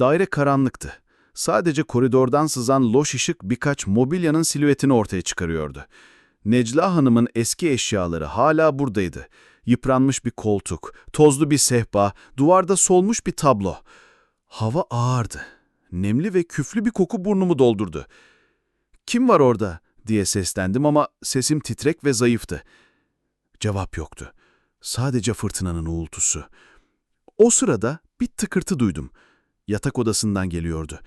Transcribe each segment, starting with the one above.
Daire karanlıktı. Sadece koridordan sızan loş ışık birkaç mobilyanın silüetini ortaya çıkarıyordu. Necla Hanım'ın eski eşyaları hala buradaydı. Yıpranmış bir koltuk, tozlu bir sehpa, duvarda solmuş bir tablo. Hava ağırdı. Nemli ve küflü bir koku burnumu doldurdu. ''Kim var orada?'' diye seslendim ama sesim titrek ve zayıftı. Cevap yoktu. Sadece fırtınanın uğultusu. O sırada bir tıkırtı duydum. Yatak odasından geliyordu.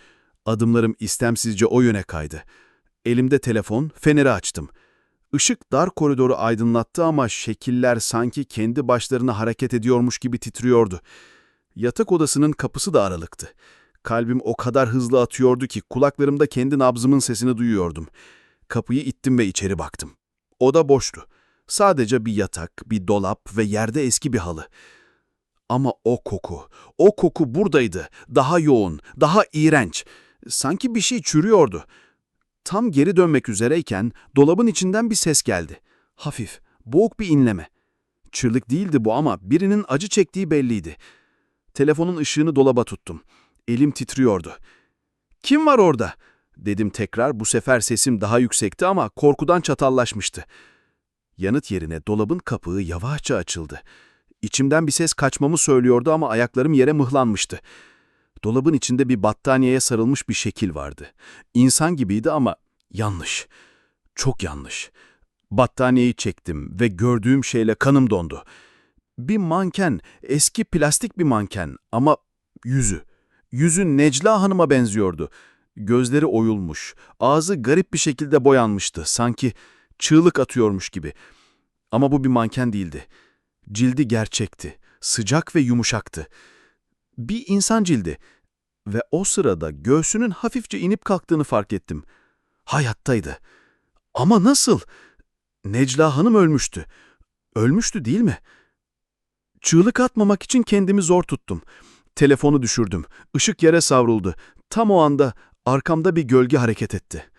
Adımlarım istemsizce o yöne kaydı. Elimde telefon, feneri açtım. Işık dar koridoru aydınlattı ama şekiller sanki kendi başlarına hareket ediyormuş gibi titriyordu. Yatak odasının kapısı da aralıktı. Kalbim o kadar hızlı atıyordu ki kulaklarımda kendi nabzımın sesini duyuyordum. Kapıyı ittim ve içeri baktım. Oda boştu. Sadece bir yatak, bir dolap ve yerde eski bir halı. Ama o koku, o koku buradaydı. Daha yoğun, daha iğrenç. Sanki bir şey çürüyordu. Tam geri dönmek üzereyken dolabın içinden bir ses geldi. Hafif, boğuk bir inleme. Çığlık değildi bu ama birinin acı çektiği belliydi. Telefonun ışığını dolaba tuttum. Elim titriyordu. ''Kim var orada?'' dedim tekrar. Bu sefer sesim daha yüksekti ama korkudan çatallaşmıştı. Yanıt yerine dolabın kapağı yavaşça açıldı. İçimden bir ses kaçmamı söylüyordu ama ayaklarım yere mıhlanmıştı. Dolabın içinde bir battaniyeye sarılmış bir şekil vardı. İnsan gibiydi ama yanlış. Çok yanlış. Battaniyeyi çektim ve gördüğüm şeyle kanım dondu. Bir manken, eski plastik bir manken ama yüzü. Yüzü Necla Hanım'a benziyordu. Gözleri oyulmuş, ağzı garip bir şekilde boyanmıştı. Sanki çığlık atıyormuş gibi. Ama bu bir manken değildi. Cildi gerçekti, sıcak ve yumuşaktı. Bir insan cildi ve o sırada göğsünün hafifçe inip kalktığını fark ettim. Hayattaydı. Ama nasıl? Necla Hanım ölmüştü. Ölmüştü değil mi? Çığlık atmamak için kendimi zor tuttum. Telefonu düşürdüm. Işık yere savruldu. Tam o anda arkamda bir gölge hareket etti.